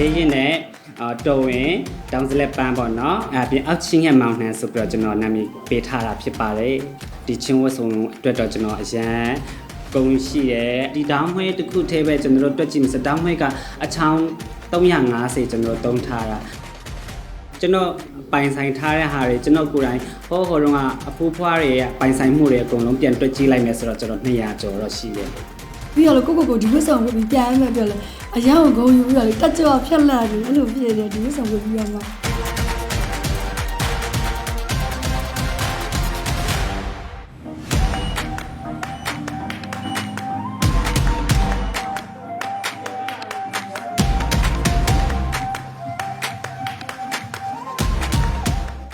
ရေးရင်နဲ့အာတော်ဝင်တောင်စလက်ပန်းပေါ့နော်အဲပြင်အောက်ချင်းရဲ့မောင်နှံဆိုပြီးတော့ကျွန်တော်နာမည်ပေးထားတာဖြစ်ပါတယ်ဒီချင်းဝတ်စုံအတွက်တော့ကျွန်တော်အရန်ဂုံရှိတယ်ဒီတောင်းမွေးတစ်ခုသေးပဲကျွန်တော်တို့တွက်ကြည့်မစတောင်းမွေးကအချောင်း350ကျွန်တော်တုံးထားတာကျွန်တော်ပိုင်ဆိုင်ထားတဲ့ဟာတွေကျွန်တော်ကိုယ်တိုင်ဟောဟောတော့ကအဖိုးဖွားတွေရဲ့ပိုင်ဆိုင်မှုတွေအကုန်လုံးပြန်တွက်ကြည့်လိုက်မယ်ဆိုတော့ကျွန်တော်200ကျော်တော့ရှိတယ် ပြီးတော့လေကိုကိုကိုဒီဝစ်ဆောင်ကိုပြီးပြန်ရမယ်ပြောလဲအရန်ကိုဂုံယူပြီးတော့လေတက်ကြောဖြက်လာတယ်အဲ့လိုဖြစ်တယ်ဒီဝစ်ဆောင်ကိုပြီးတော့မှ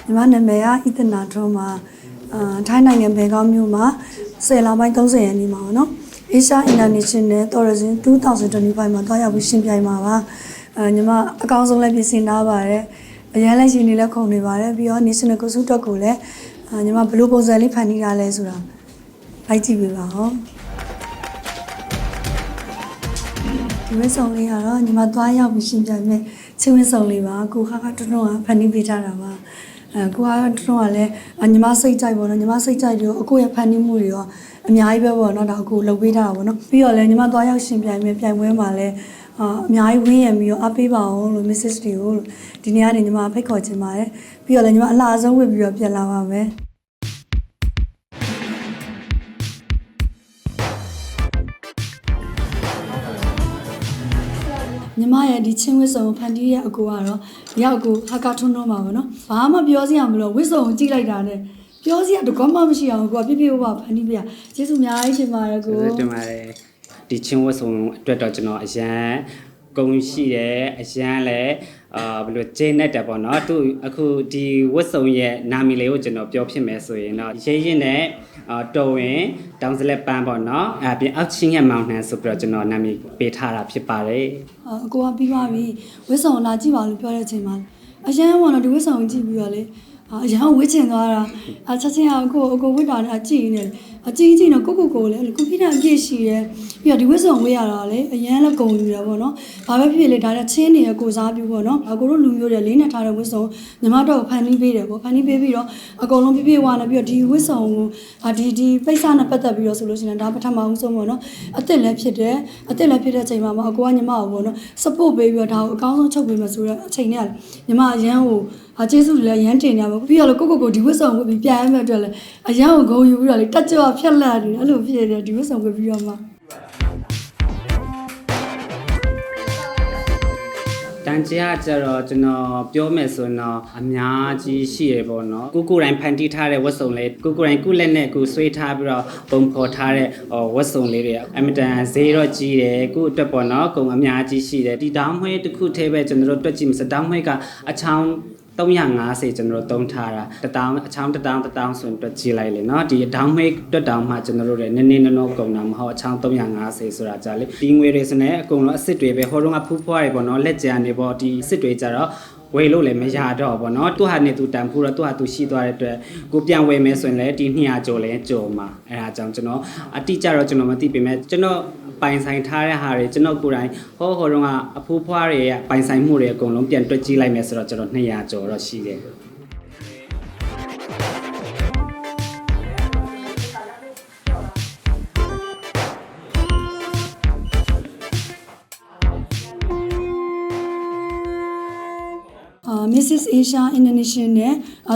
ညီမနာမည်ကဣသနာထွန်းမှာအာထိုင်းနိုင်ငံဘေကောင်းမြို့မှာ10လပိုင်း30ရက်နေ့မှာပေါ့နော် Asia International Tourism 2025မှာတွားရောက်ပြီးရှင်းပြိုင်မှာပါအာညီမအကောင်းဆုံးလည်းပြင်ဆင်ထားပါတယ်အရင်လည်းရှင်နေလည်းခုံနေပါတယ်ပြီးတော့ National Course အတွက်ကိုလည်းအာညီမဘယ်လိုပုံစံလေးဖန်တီးထားလဲဆိုတာလိုက်ကြည့်ပေးပါဦးဒီဝစ်ဆောင်လေးကတော့ညီမသွားရောက်ပြီးရှင်းပြမယ်ချင်းဝစ်ဆောင်လေးပါကိုခါခါတွန်းတွန်းကဖန်တီးပေးထားတာပါအဲကိုကတွန်းတွန်းကလည်းအညီမစိတ်ကြိုက်ပေါ့နော်ညီမစိတ်ကြိုက်တယ်အကိုရဲ့ဖန်တီးမှုတွေရော အများကြီးပဲပေါ့နော်ဒါအကိုလုပ်ပေးထားတာပေါ့နော်ပြီးတော့လည်းညီမသွားရောက်ရှင်ပြိုင်မယ်ပြိုင်ပွဲမှာလည်းအာအများကြီးဝင်းရံပြီးတော့အားပေးပါအောင်လို့ Mrs. တွေကိုလို့ဒီနေ့ကနေညီမဖိတ်ခေါ်ချင်ပါတယ်ပြီးတော့လည်းညီမအလားဆုံးဝတ်ပြီးတော့ပြန်လာပါမယ်ညီမရဲ့ဒီချင်းဝစ်စုံကိုဖန်တီးရဲ့အကူကတော့ဒီရောက်အကူဟာကာထွန်းတော့မှာပေါ့နော်ဘာမှပြောစရာမလိုဝစ်စုံကိုကြည့်လိုက်တာနဲ့ ပြောစရာတကောမှမရှိအောင်ကိုကပြပြဝဝဖန်တီးပြကျေးဇူးအများကြီးရှင်ပါတယ်ကိုကျေးဇူးတင်ပါတယ်ဒီချင်းဝတ်ဆောင်အတွက်တော့ကျွန်တော်အရန်ဂုံရှိတယ်အရန်လည်းအာဘယ်လိုဂျင်းနဲ့တက်ပေါ့နော်သူအခုဒီဝတ်ဆောင်ရဲ့နာမည်လေးကိုကျွန်တော်ပြောဖြစ်မယ်ဆိုရင်တော့ရေးရင်နဲ့အာတော်ဝင်တောင်စလက်ပန်းပေါ့နော်အဲပြင်အောက်ချင်းရဲ့မောင်နှံဆိုပြီးတော့ကျွန်တော်နာမည်ပေးထားတာဖြစ်ပါတယ်အာအကူကပြီးပါပြီဝစ်စုံလာကြည့်ပါလို့ပြောတဲ့အချိန်မှာအရန်ကတော့ဒီဝစ်စုံကိုကြည့်ပြီးတော့လေ အာအရန်ဝစ်ချင်သွားတာအချက်ချင်းအကိုအကိုဝစ်တာနဲ့အကြည့်နေတယ်အကြည့်ကြည့်တော့ကိုကိုကိုလည်းကိုပြတာအပြည့်ရှိတယ်ပြီးတော့ဒီဝစ်စုံဝစ်ရတာလေအရန်လည်းဂုံယူတယ်ပေါ့နော်ဘာပဲဖြစ်ဖြစ်လေဒါနဲ့ချင်းနေတဲ့ကိုစားပြုပေါ့နော်အကိုတို့လူမျိုးတွေလေးနဲ့ထားတဲ့ဝစ်စုံညီမတို့ဖန်ပြီးပေးတယ်ပေါ့ဖန်ပြီးပေးပြီးတော့အကုန်လုံးပြပြဝါနဲ့ပြီးတော့ဒီဝစ်စုံကိုအာဒီဒီပိတ်စနဲ့ပတ်သက်ပြီးတော့ဆိုလို့ရှိရင်ဒါပထမအောင်ဆုံးပေါ့နော်အစ်စ်လည်းဖြစ်တယ်အစ်စ်လည်းဖြစ်တဲ့အချိန်မှာမအကိုကညီမကိုပေါ့နော် support ပေးပြီးတော့ဒါကိုအကောင်းဆုံးချုပ်ပေးမယ်ဆိုတော့အချိန်နဲ့ညီမအရန်ကိုအကျေးဇူးလည်းရမ်းတင်ကြပါပြီးတော့လေကိုကိုကိုဒီဝစ်ဆောင်ကိုပြီးပြန်ရမယ်အတွက်လည်းအရန်ကိုဂုံယူပြီးတော့လေတက်ကြောဖြက်လက်တယ်အဲ့လိုဖြစ်နေတယ်ဒီဝစ်ဆောင်ကိုပြီးတော့မှတန်ကြားကြတော့ကျွန်တော်ပြောမယ်ဆိုရင်တော့အများကြီးရှိရပေါ့နော်ကိုကိုယ်တိုင်ဖန်တီးထားတဲ့ဝတ်စုံလေးကိုကိုယ်တိုင်ကုလက်နဲ့ကိုဆွေးထားပြီးတော့ပုံဖော်ထားတဲ့ဟောဝတ်စုံလေးတွေအမတန်ဈေးတော့ကြီးတယ်ကို့အတွက်ပေါ့နော်ကုံအများကြီးရှိတယ်ဒီတောင်းမွေးတစ်ခုသေးပဲကျွန်တော်တို့တွက်ကြည့်မစတောင်းမွေးကအချောင်း 350ကျွန်တော်တို့တုံးထားတာတတောင်းအချောင်းတတောင်းတတောင်းဆိုရင်တွက်ကြည့်လိုက်လေနော်ဒီအတောင်းမေးတွက်တောင်းမှကျွန်တော်တို့လည်းနည်းနည်းနော်နော်ကုန်တာမဟုတ်အချောင်း350ဆိုတာကြာလေဒီငွေတွေစနေအကုန်လုံးအစ်စ်တွေပဲဟိုတုန်းကဖူးဖွားတွေပေါ့နော်လက်ကြံနေပေါ့ဒီအစ်စ်တွေကြတော့ဝယ်လို့လည်းမရတော့ဘောเนาะသူဟာနေသူတန်ဖူးတော့သူဟာသူရှိသွားတဲ့အတွက်ကိုပြန်ဝယ်မယ်ဆိုရင်လည်းဒီ200ကျော်လဲကျော်မှာအဲဒါကြောင့်ကျွန်တော်အတိအကျတော့ကျွန်တော်မသိပေမဲ့ကျွန်တော် ပိုင်ဆိုင်ထားတဲ့ဟာတွေကျွန်တော်ကိုယ်တိုင်ဟောဟိုတုန်းကအဖိုးဖွားတွေရဲ့ပိုင်ဆိုင်မှုတွေအကုန်လုံးပြန်တွက်ကြည့်လိုက်မယ်ဆိုတော့ကျွန်တော်200ကျော်တော့ရှိတယ် Mrs. Asia International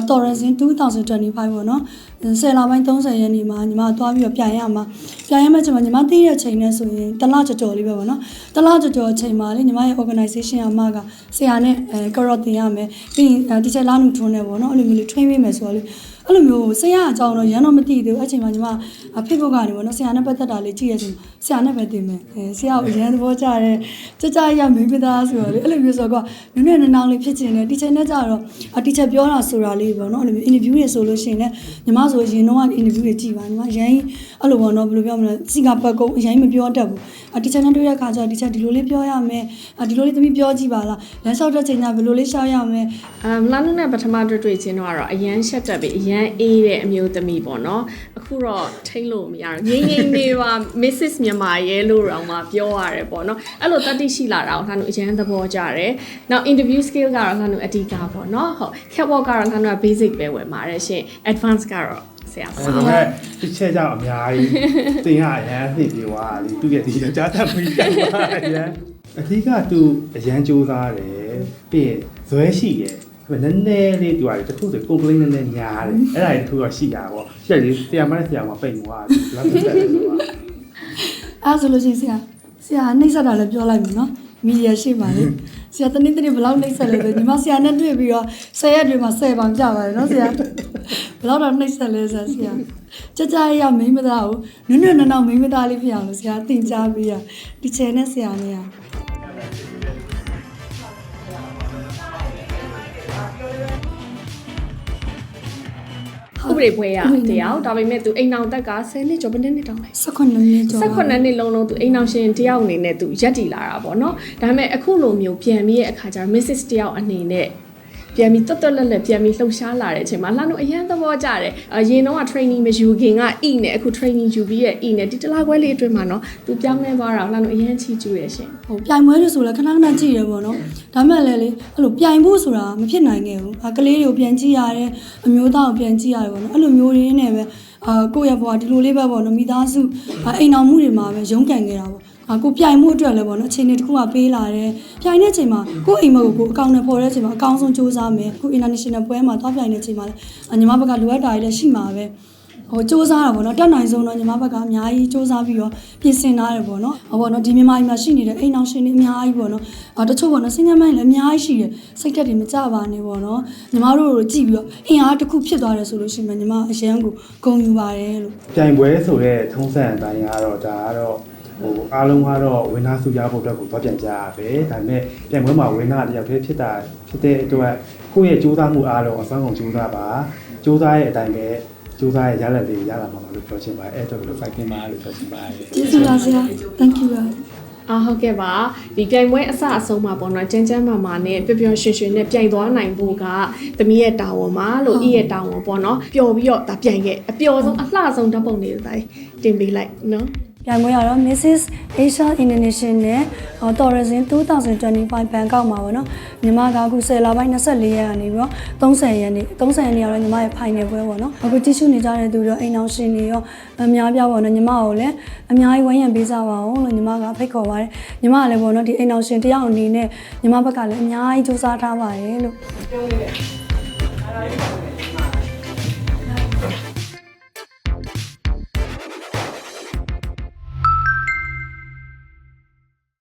Tourism 2025ပေါ့နော်10လပိုင်း30ရက်နေ့မှာညီမသွားပြီးတော့ပြန်ရမှာပြန်ရမယ့်ချိန်မှာညီမသိတဲ့အချိန်နဲ့ဆိုရင်တစ်လကြော်ကြော်လေးပဲပေါ့နော်တစ်လကြော်ကြော်အချိန်မှာလေညီမရဲ့ organization အမကဆရာနဲ့အဲ carrot တင်ရမယ်ပြီးရင် teacher လာနုထွန်းနေပေါ့နော်အဲ့လိုမျိုးလေး train ပေးမယ်ဆိုတော့လေ အဲ့လိုမျိုးဆရာအကြောင်းတော့ရန်တော့မသိသေးဘူးအဲ့ချိန်မှာညီမ Facebook ကနေပေါ့နော်ဆရာနဲ့ပတ်သက်တာလေးကြည့်ရချင်းဆရာနဲ့ပဲတင်မယ်အဲဆရာကိုအရန်သဘောကျတယ်ကြကြရမင်းပသားဆိုတော့လေအဲ့လိုမျိုးဆိုတော့နည်းနည်းနည်းနောင်လေးဖြစ်ချင်တယ် teacher နဲ့ကြတော့အ teacher ပြောတာဆိုတာလေးပေါ့နော်အဲ့လိုမျိုး interview တွေဆိုလို့ရှိရင်လည်းညီမဆိုရင်တော့ interview တွေကြည့်ပါညီမရန်အဲ့လိုပေါ့နော်ဘယ်လိုပြောမလဲစီကပတ်ကုန်းအရင်မပြောတတ်ဘူးအ teacher နဲ့တွေ့တဲ့အခါကျတော့ teacher ဒီလိုလေးပြောရမယ်အဒီလိုလေးသမီးပြောကြည့်ပါလားလမ်းလျှောက်တဲ့ချိန်ကျဘယ်လိုလေးလျှောက်ရမယ်အမ်လာနုနဲ့ပထမတွေ့တွေ့ချင်းတော့ကတော့အရန်ရှက်တက်ပြီးအရန်န်အေးတဲ့အမျိုးသမီးပေါ့နော်အခုတော့ထိမ့်လို့မရတော့ငိမ့်ငိမ့်နေပါ Mrs မြန်မာရဲလို့တော့မှပြောရတယ်ပေါ့နော်အဲ့လိုတတိရှိလာတာကိုကျွန်တော်အရန်သဘောကျတယ်နောက် interview skill ကတော့ကျွန်တော်အဓိကပေါ့နော်ဟုတ် catwalk ကတော့ကျွန်တော် basic ပဲဝယ်ပါတယ်ရှင် advance ကတော့ဆရာအဲ့ဒါမဲ့တစ်ချက်ကြောင့်အများကြီးတင်ရအရန်သိပြေသွားတယ်သူရဲ့ဒီကြားတတ်ပြီးကြောက်ပါအရန်အဓိကသူအရန်စူးစားတယ်ပြီးရင်ဇွဲရှိတယ်ဒါ ပေမဲ့နည်းနည်းလေးသူကတခုဆို complaint နည်းနည်းညားတယ်အဲ့ဒါကြီးတခုတော့ရှိတာပေါ့ရှိတယ်လေဆရာမနဲ့ဆရာမပိတ်သွားတယ်ဘယ်လောက်ဖြစ်တယ်ဆိုတာအဲ့ဆိုလို့ရှိရင်ဆရာဆရာနှိမ့်ဆက်တာလည်းပြောလိုက်ပြီနော်မီဒီယာရှိပါလေဆရာတနေ့တနေ့ဘယ်လောက်နှိမ့်ဆက်လဲဆိုညီမဆရာနဲ့တွေ့ပြီးတော့ဆယ်ရက်တွေမှာဆယ်ပေါင်ကြပါတယ်နော်ဆရာဘယ်လောက်တော့နှိမ့်ဆက်လဲဆိုဆရာကြကြရရမိန်းမသားကိုနွန်းနွန်းနောက်မိန်းမသားလေးဖြစ်အောင်လို့ဆရာသင်ကြားပြီးရဒီချယ်နဲ့ဆရာနဲ့ ပဒေဘွဲရတရားဒါပေမဲ့သူအိမ်အောင်တက်က10နှစ်ကျော်ဘယ်နှစ်နှစ်တောင်းလဲ18နှစ်ကျော်18နှစ်လုံးလုံးသူအိမ်အောင်ရှင်တယောက်အနေနဲ့သူရက်တည်လာတာပေါ့နော်ဒါပေမဲ့အခုလိုမျိုးပြန်ပြီးရဲ့အခါကျတော့ Mrs တယောက်အနေနဲ့ ပြန်ပြီးတွတ်တွတ်လက်လက်ပြန်ပြီးလှုပ်ရှားလာတဲ့အချိန်မှာလှမ်းတော့အရန်သဘောကျတယ်အရင်တော့က training မယူခင်က E နဲ့အခု training ယူပြီးရဲ့ E နဲ့ဒီတလားခွဲလေးအတွင်းမှာနော်သူပြောင်းလဲသွားတာလှမ်းတော့အရန်ချီးကျူးရရှင်ဟိုပြိုင်ပွဲတွေဆိုလည်းခဏခဏကြည့်ရပေါ့နော်ဒါမှလည်းလေအဲ့လိုပြိုင်ဖို့ဆိုတာမဖြစ်နိုင်ခဲ့ဘူးအကလေးတွေကိုပြန်ကြည့်ရတယ်အမျိုးသားကိုပြန်ကြည့်ရတယ်ပေါ့နော်အဲ့လိုမျိုးရင်းနဲ့ပဲ အာကိုယ့်ရဲ့ဘဝဒီလိုလေးပဲပေါ့နော်မိသားစုအာအိမ်အောင်မှုတွေမှာပဲရုန်းကန်ခဲ့တာပေါ့အာကိုပြိုင်မှုအတွက်လည်းပေါ့နော်အချိန်တွေတစ်ခုကပေးလာတယ်ပြိုင်တဲ့အချိန်မှာကိုယ့်အိမ်မကိုကိုအကောင့်နဲ့ပေါ်တဲ့အချိန်မှာအကောင်းဆုံးစူးစမ်းမယ်ကို international ပွဲမှာသွားပြိုင်တဲ့အချိန်မှာလည်းညီမဘက်ကလိုအပ်တာတွေလည်းရှိမှာပဲ ဟိုစူးစမ်းတာပေါ့နော်တက်နိုင်ဆုံးတော့ညီမဘက်ကအများကြီးစူးစမ်းပြီးတော့ပြင်ဆင်ထားတယ်ပေါ့နော်ဟောပေါ့နော်ဒီမြန်မာပြည်မှာရှိနေတဲ့အိမ်အောင်ရှင်တွေအများကြီးပေါ့နော်အာတချို့ပေါ့နော်စင်ကြမ်းမိုင်းလည်းအများကြီးရှိတယ်စိတ်သက်တွေမကြပါနဲ့ပေါ့နော်ညီမတို့တို့ကြည့်ပြီးတော့အင်အားတစ်ခုဖြစ်သွားတယ်ဆိုလို့ရှိရင်ညီမအရန်ကိုဂုဏ်ယူပါတယ်လို့ပြိုင်ပွဲဆိုတဲ့ထုံးစံအတိုင်းကတော့ဒါကတော့ဟိုအားလုံးကတော့ဝင်းနာစုရဖို့အတွက်ကိုသွားပြန်ကြရပဲဒါပေမဲ့ပြိုင်ပွဲမှာဝင်းနာတယောက်တည်းဖြစ်တာဖြစ်တဲ့အတွက်ကိုယ့်ရဲ့ကြိုးစားမှုအားလုံးအစွမ်းကုန်ကြိုးစားပါကြိုးစားရဲ့အတိုင်းပဲ ကြိုးစားရဲ့ရလဒ်လေးရလာမှာပါလို့ပြောချင်ပါတယ်အဲ့အတွက်ကို fighting ပါလို့ပြောချင်ပါတယ်ကျေးဇူးပါဆရာ thank you ပါအာဟုတ်ကဲ့ပါဒီပြိုင်ပွဲအစအဆုံးမှာပေါ့နော်ကျန်းကျန်းမာမာနဲ့ပျော်ပျော်ရွှင်ရွှင်နဲ့ပြိုင်သွားနိုင်ဖို့ကသမီးရဲ့တာဝန်ပါလို့ဤရဲ့တာဝန်ပေါ့နော်ပျော်ပြီးတော့ဒါပြိုင်ခဲ့အပျော်ဆုံးအလှဆုံးဓာတ်ပုံတွေတိုင်းတင်ပေးလိုက်နော် ပြိုင်ပွဲရတော့ Mrs Asia International နဲ့ Tourism 2025ဘန်ကောက်မှာပေါ့နော်ညီမကအခု10လပိုင်း24ရက်ကနေပြီးတော့30ရက်နေ့30ရက်နေ့ရောက်တော့ညီမရဲ့ final ပွဲပေါ့နော်အခုတ िश နေကြတဲ့သူတွေရောအိမ်အောင်ရှင်တွေရောအများပြပေါ့နော်ညီမကိုလည်းအများကြီးဝန်းရံပေးကြပါအောင်လို့ညီမကဖိတ်ခေါ်ပါတယ်ညီမကလည်းပေါ့နော်ဒီအိမ်အောင်ရှင်တယောက်အနေနဲ့ညီမဘက်ကလည်းအများကြီးစူးစမ်းထားပါတယ်လို့